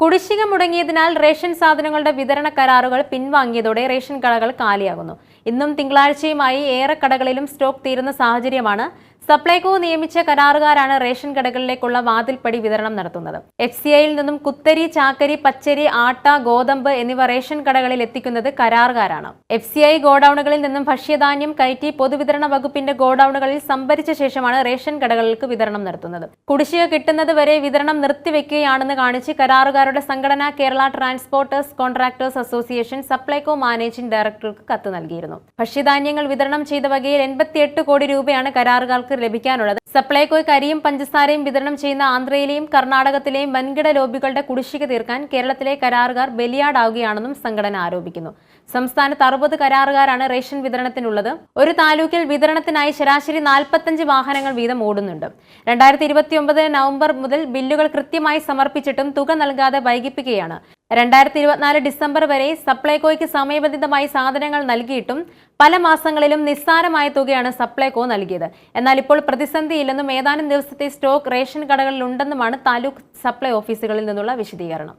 കുടിശ്ശിക മുടങ്ങിയതിനാൽ റേഷൻ സാധനങ്ങളുടെ വിതരണ കരാറുകൾ പിൻവാങ്ങിയതോടെ റേഷൻ കടകൾ കാലിയാകുന്നു. ഇന്നും തിങ്കളാഴ്ചയുമായി ഏറെ കടകളിലും സ്റ്റോക്ക് തീരുന്ന സാഹചര്യമാണ് സപ്ലൈകോ നിയമിച്ച കരാറുകാരാണ് റേഷൻ കടകളിലേക്കുള്ള വാതിൽപ്പടി വിതരണം നടത്തുന്നത്. എഫ് സി ഐയിൽ നിന്നും കുത്തരി ചാക്കരി പച്ചരി ആട്ട ഗോതമ്പ് എന്നിവ റേഷൻ കടകളിൽ എത്തിക്കുന്നത് കരാറുകാരാണ്. എഫ് സി ഐ ഗോഡൌണുകളിൽ നിന്നും ഭക്ഷ്യധാന്യം കയറ്റി പൊതുവിതരണ വകുപ്പിന്റെ ഗോഡൌണുകളിൽ സംഭരിച്ച ശേഷമാണ് റേഷൻ കടകൾക്ക് വിതരണം നടത്തുന്നത്. കുടിശ്ശിക കിട്ടുന്നത് വരെ വിതരണം നിർത്തിവെക്കുകയാണെന്ന് കാണിച്ച് കരാറുകാരുടെ സംഘടന Kerala transporters contractors association Supplyco managing ഡയറക്ടർക്ക് കത്ത് നൽകിയിരുന്നു. ഭക്ഷ്യധാന്യങ്ങൾ വിതരണം ചെയ്ത വകയിൽ എൺപത്തിയെട്ട് കോടി രൂപയാണ് കരാറുകാർക്ക് ലഭിക്കാനുള്ളത്. സപ്ലൈകോയ്ക്ക് കരിയും പഞ്ചസാരയും വിതരണം ചെയ്യുന്ന ആന്ധ്രയിലെയും കർണാടകത്തിലെയും വൻകിട ലോബികളുടെ കുടിശ്ശിക തീർക്കാൻ കേരളത്തിലെ കരാറുകാർ ബലിയാടാവുകയാണെന്നും സംഘടന ആരോപിക്കുന്നു. സംസ്ഥാനത്ത് അറുപത് കരാറുകാരാണ് റേഷൻ വിതരണത്തിനുള്ളത്. ഒരു താലൂക്കിൽ വിതരണത്തിനായി ശരാശരി നാൽപ്പത്തഞ്ച് വാഹനങ്ങൾ വീതം ഓടുന്നുണ്ട്. രണ്ടായിരത്തി ഇരുപത്തിയൊമ്പതിന് നവംബർ മുതൽ ബില്ലുകൾ കൃത്യമായി സമർപ്പിച്ചിട്ടും തുക നൽകാതെ വൈകിപ്പിക്കുകയാണ്. രണ്ടായിരത്തി ഇരുപത്തിനാല് ഡിസംബർ വരെ സപ്ലൈകോയ്ക്ക് സമയബന്ധിതമായി സാധനങ്ങൾ നൽകിയിട്ടും പല മാസങ്ങളിലും നിസ്സാരമായ തുകയാണ് സപ്ലൈകോ നൽകിയത്. എന്നാൽ ഇപ്പോൾ പ്രതിസന്ധിയില്ലെന്നും ഏതാനും ദിവസത്തെ സ്റ്റോക്ക് റേഷൻ കടകളിലുണ്ടെന്നുമാണ് താലൂക്ക് സപ്ലൈ ഓഫീസുകളിൽ നിന്നുള്ള വിശദീകരണം.